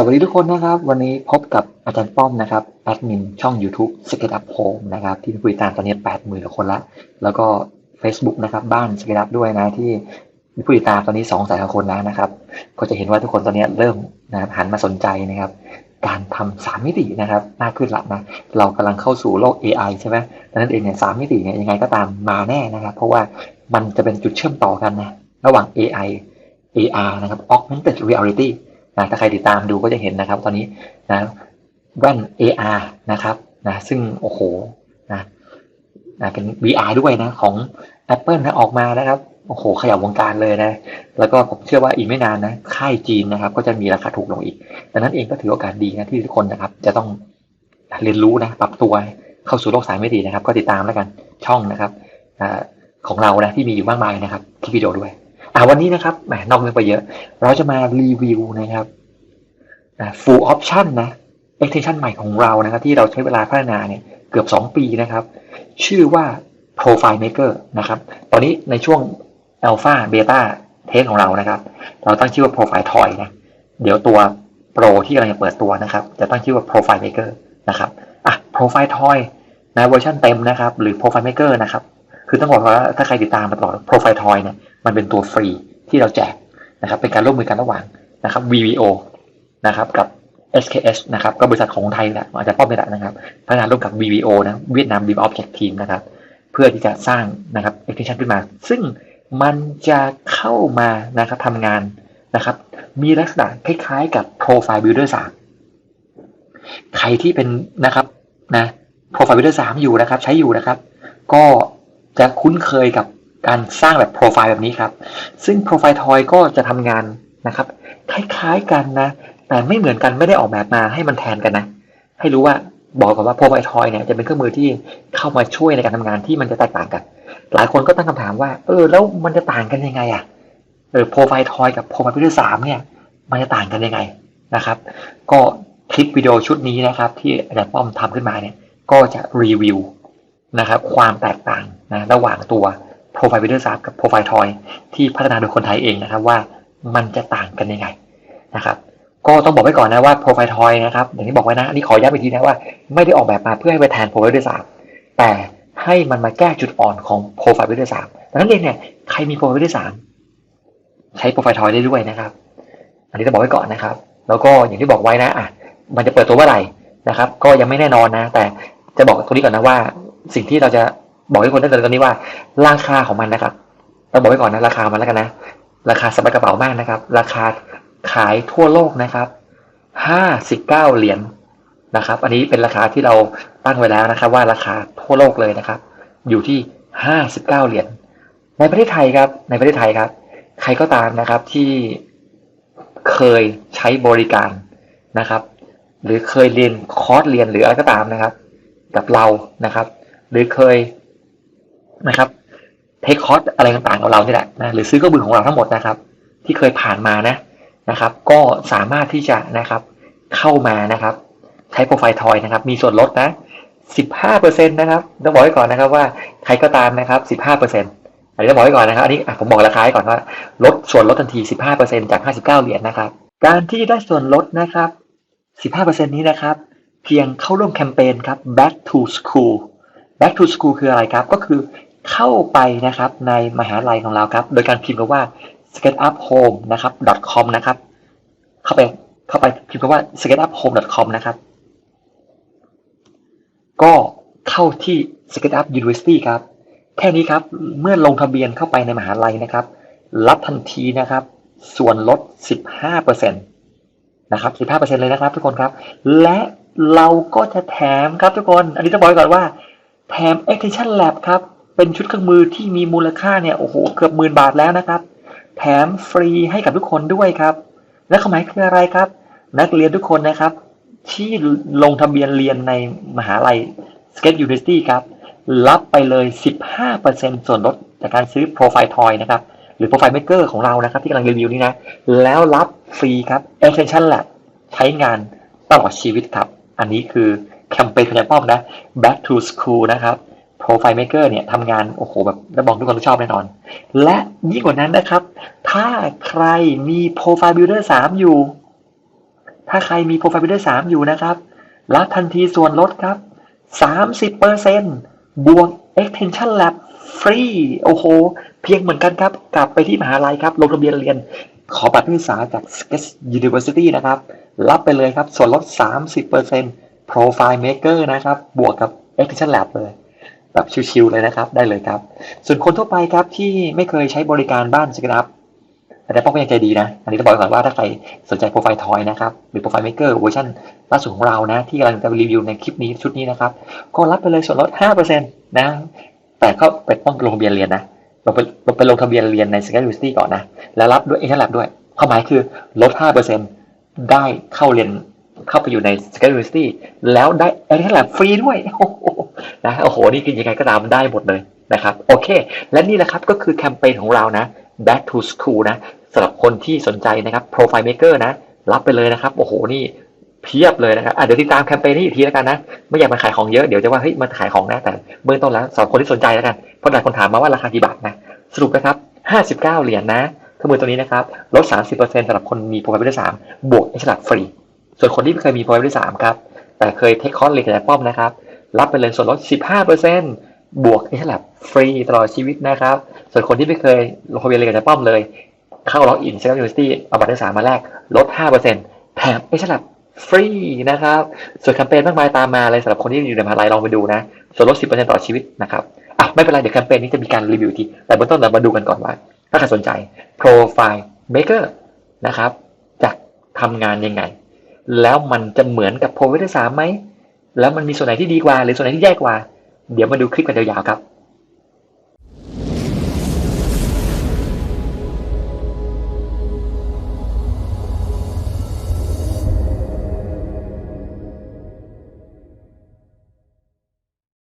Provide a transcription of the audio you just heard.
สวัสดีทุกคนนะครับ วันนี้พบกับอาจารย์ป้อมนะครับแอดมินช่อง YouTube s k e t Up Home นะครับ ที่มีผู้ติดตามตอนนี้80,000กว่าคนละ แล้วก็ Facebook นะครับ บ้าน s k e t Up ด้วยนะที่มีผู้ติดตามตอนนี้2แสนคนแล้วนะครับ ก็จะเห็นว่าทุกคนตอนนี้เริ่มนะหันมาสนใจนะครับ การทำสามมิตินะครับมากขึ้นละนะเรากำลังเข้าสู่โลก AI ใช่ไหมดังนั้นเองเนี่ยสามมิติเนี่ยยังไงก็ตามมาแน่นะครับ เพราะว่ามันจะเป็นจุดเชื่อมต่อกันนะระหว่าง AI AR นะครับ Augmented Reality นะถ้าใครติดตามดูก็จะเห็นนะครับ ตอนนี้นะแว่น AR นะครับนะซึ่งโอ้โหนะนะเป็น VR ด้วยนะของ Apple นะออกมานะครับโอ้โหขยับวงการเลยนะ แล้วก็ผมเชื่อว่าอีกไม่นานนะ ค่ายจีนนะครับ ก็จะมีราคาถูกลงอีกดังนั้นเองก็ถือโอกาสดีนะที่ทุกคนนะครับ จะต้องเรียนรู้นะปรับตัวเข้าสู่โลกสายไม่ดีนะครับ ก็ติดตามแล้วกันช่องนะครับของเรานะที่มีอยู่มากมายนะครับที่วิดีโอด้วย อ่าวันนี้นะครับแหมนอกเรื่องไปเยอะ เราจะมารีวิวนะครับ full option นะ extension ใหม่ของเรานะครับ ที่เราใช้เวลาพัฒนาเนี่ยเกือบ 2 ปีนะครับ ชื่อว่า profile maker นะครับ ตอนนี้ในช่วง alpha beta test ของเรานะครับ เราตั้งชื่อว่า profile toy นะ เดี๋ยวตัว pro ที่กำลังจะเปิดตัวนะครับ จะตั้งชื่อว่า profile maker นะครับอะ profile toy นะเวอร์ชันเต็มนะครับ หรือ profile maker นะครับ คือต้องบอกว่าถ้าใครติดตามมาตลอด profile toy เนี่ยมันเป็นตัวฟรีที่เราแจกนะครับเป็นการร่วมมือกันระหว่างนะครับ VVO นะครับกับ SKS นะครับก็บริษัทของไทยแหละอาจจะป้อมนี่แหละนะครับพัฒนาร่วมกับ VVO นะเวียดนาม Deep Object Team นะครับเพื่อที่จะสร้างนะครับ extension ขึ้นมา ซึ่งมันจะเข้ามานะครับทำงานนะครับ มีลักษณะคล้ายๆกับ Profile Builder 3 ใครที่เป็นนะครับนะ Profile Builder 3 อยู่นะครับ ใช้อยู่นะครับ ก็ จะคุ้นเคยกับการสร้างแบบโปรไฟล์แบบนี้ครับ ซึ่งโปรไฟล์ทอยก็จะทำงานนะครับ คล้ายๆกันนะ แต่ไม่เหมือนกันไม่ได้ออกแบบมาให้มันแทนกันนะ ให้รู้ว่าบอกก่อนว่าโปรไฟล์ทอยเนี่ยจะเป็นเครื่องมือที่เข้ามาช่วยในการทำงานที่มันจะแตกต่างกัน หลายคนก็ตั้งคำถามว่า เออ แล้วมันจะต่างกันยังไงอะเออโปรไฟล์ทอยกับโปรไฟล์พิเศษสามเนี่ย มันจะต่างกันยังไงนะครับ ก็คลิปวิดีโอชุดนี้นะครับ ที่อาจารย์ป้อมทำขึ้นมาเนี่ย ก็จะรีวิว นะครับความแตกต่างนะระหว่างตัว Profile Builder 3กับ Profile Toy ที่พัฒนาโดยคนไทยเองนะครับว่ามันจะต่างกันยังไงนะครับก็ต้องบอกไว้ก่อนนะว่า Profile Toy นะครับอย่างที่บอกไว้นะอันนี้ขอย้ำอีกทีนะว่าไม่ได้ออกแบบมาเพื่อให้ไปแทน Profile Builder 3แต่ให้มันมาแก้จุดอ่อนของ Profile Builder 3ดังนั้นเองเนี่ยใครมี Profile Builder 3ใช้ Profile Toy ได้ด้วยนะครับ อันนี้ต้องบอกไว้ก่อนนะครับ แล้วก็อย่างที่บอกไว้นะอะมันจะเปิดตัวเมื่อไหร่นะครับ ก็ยังไม่แน่นอนนะ แต่จะบอกตรงนี้ก่อนนะว่า สิ่งที่เราจะบอกให้คนได้เลยตอนนี้ว่า ราคาของมันนะครับ เราบอกไว้ก่อนนะราคามันแล้วกันนะ ราคาสบายกระเป๋ามากนะครับ ราคาขายทั่วโลกนะครับห้าสิบเก้าเหรียญนะครับ อันนี้เป็นราคาที่เราตั้งไว้แล้วนะครับ ว่าราคาทั่วโลกเลยนะครับ อยู่ที่ห้าสิบเก้าเหรียญในประเทศไทยครับ ในประเทศไทยครับ ใครก็ตามนะครับที่เคยใช้บริการนะครับ หรือเคยเรียนคอร์สเรียนหรืออะไรก็ตามนะครับ กับเรานะครับ หรือเคยนะครับเทคคอร์สอะไรต่างๆของเราเนี่แหละนะหรือซื้อเครื่องมือของเราทั้งหมดนะครับ ที่เคยผ่านมานะนะครับ ก็สามารถที่จะนะครับเข้ามานะครับ ใช้โปรไฟล์ทอยนะครับ มีส่วนลดนะ15%นะครับต้องบอกไว้ก่อนนะครับว่าใครก็ตามนะครับ 15%อันนี้ต้องบอกไว้ก่อนนะครับอันนี้ผมบอกราคาให้ก่อนว่าลดส่วนลดทันที 15%จาก 59 เหรียญนะครับ การที่ได้ส่วนลดนะครับ 15%นี้นะครับ เพียงเข้าร่วมแคมเปญครับ back to school back to school คืออะไรครับ ก็คือเข้าไปนะครับในมหาลัยของเราครับ โดยการพิมพ์คำว่า sketchuphome นะครับ .com นะครับ เข้าไปเข้าไปพิมพ์คำว่า sketchuphome .com นะครับ ก็เข้าที่ sketchup university ครับ แค่นี้ครับ เมื่อลงทะเบียนเข้าไปในมหาลัยนะครับ รับทันทีนะครับ ส่วนลด 15%นะครับ 15%เลยนะครับทุกคนครับ และเราก็จะแถมครับทุกคน อันนี้ต้องบอกก่อนว่า แถม extension lab ครับ เป็นชุดเครื่องมือที่มีมูลค่าเนี่ยโอ้โหเกือบหมื่นบาทแล้วนะครับ แถมฟรีให้กับทุกคนด้วยครับ และความหมายคืออะไรครับ นักเรียนทุกคนนะครับ ที่ลงทะเบียนเรียนในมหาลัย Skate University ครับ รับไปเลย 15%ส่วนลดจากการซื้อ Profile Toy นะครับ หรือ Profile Maker ของเรานะครับ ที่กำลังรีวิวนี้นะ แล้วรับฟรีครับ Extension Lab ใช้งานตลอดชีวิตครับ อันนี้คือ แคมเปญของป้อมนะ Back to School นะครับ Profile Maker เนี่ยทำงาน โอ้โห แบบระบองทุกคนชอบแน่นอน และยิ่งกว่านั้นนะครับ ถ้าใครมี Profile Builder 3 อยู่ ถ้าใครมี Profile Builder 3 อยู่นะครับ รับทันทีส่วนลดครับ 30%บวก Extension Lab ฟรี โอ้โห เพียงเหมือนกันครับ กลับไปที่มหาลัยครับ ลงทะเบียนเรียน ขอบัตรนักศึกษาจาก Sketch University นะครับ รับไปเลยครับ ส่วนลด 30% Profile Maker นะครับ บวกกับ Extension Lab เลย แบบชิวๆเลยนะครับ ได้เลยครับ ส่วนคนทั่วไปครับที่ไม่เคยใช้บริการบ้านสกิลอัพอาจารย์ป้องก็ยังใจดีนะ อันนี้ต้องบอกก่อนว่าถ้าใครสนใจโปรไฟล์ทอยนะครับ หรือโปรไฟล์เมเกอร์เวอร์ชันล่าสุดของเรานะ ที่กำลังจะรีวิวในคลิปนี้ชุดนี้นะครับ ก็รับไปเลยส่วนลด 5%นะ แต่ก็ไปต้องลงทะเบียนเรียนนะลงไปลงไปลงทะเบียนเรียนใน s ก a ต University ก่อนนะ แล้วรับด้วยเอ็กซ์แลบด้วย ความหมายคือลด 5%ได้เข้าเรียน เข้าไปอยู่ใน s ก a ต University แล้วได้เอ็กซ์แลบฟรีด้วยโอ้โหนะโอ้โห นี่คือยังไงก็ตามได้หมดเลยนะครับ โอเค และนี่แหละครับก็คือแคมเปญของเรานะ back to school นะสำหรับคนที่สนใจนะครับ profile maker นะ รับไปเลยนะครับ โอ้โห นี่เพียบเลยนะครับเดี๋ยวติดตามแคมเปญนี้อีกทีแล้วกันนะ ไม่อยากมาขายของเยอะ เดี๋ยวจะว่าเฮ้ยมาขายของนะ แต่เบื้องต้นแล้วสำหรับคนที่สนใจแล้วกัน เพราะหลายคนถามมาว่าราคากี่บาทนะ สรุปนะครับ 59 เหรียญนะเครื่องมือตัวนี้นะครับ ลด 30%สำหรับคนมี profile builder 3บวก x ฉลาดฟรี ส่วนคนที่ไม่เคยมี profile builder 3ครับ แต่เคยเทคคอร์สเรียกับอาจารย์ป้อมนะครับ รับไปเลยส่วนลด 15%บวก x ฉลาดฟรีตลอดชีวิตนะครับ ส่วนคนที่ไม่เคยลงทะเบียนเรียกับอาจารย์ป้อมเลย เข้าล็อกอินเซลล์ยูนิเวอร์ซิตี้เอาบัตรนักศึกษามมาแลกลด 5%แถมไอ้ฉลับฟรีนะครับ ส่วนแคมเปญมากมายตามมาเลยสำหรับคนที่อยู่ในมหาลัยลองไปดูนะ ส่วนลด 10%ต่อชีวิตนะครับอะไม่เป็นไร เดี๋ยวแคมเปญนี้จะมีการรีวิวที แต่เบื้องต้นเรามาดูกันก่อนว่า ถ้าใครสนใจ Profile Maker นะครับจะทำงานยังไง แล้วมันจะเหมือนกับ Profile 3ไหมแล้วมันมีส่วนไหนที่ดีกว่า หรือส่วนไหนที่แย่กว่า เดี๋ยวมาดูคลิปกันยาวๆครับ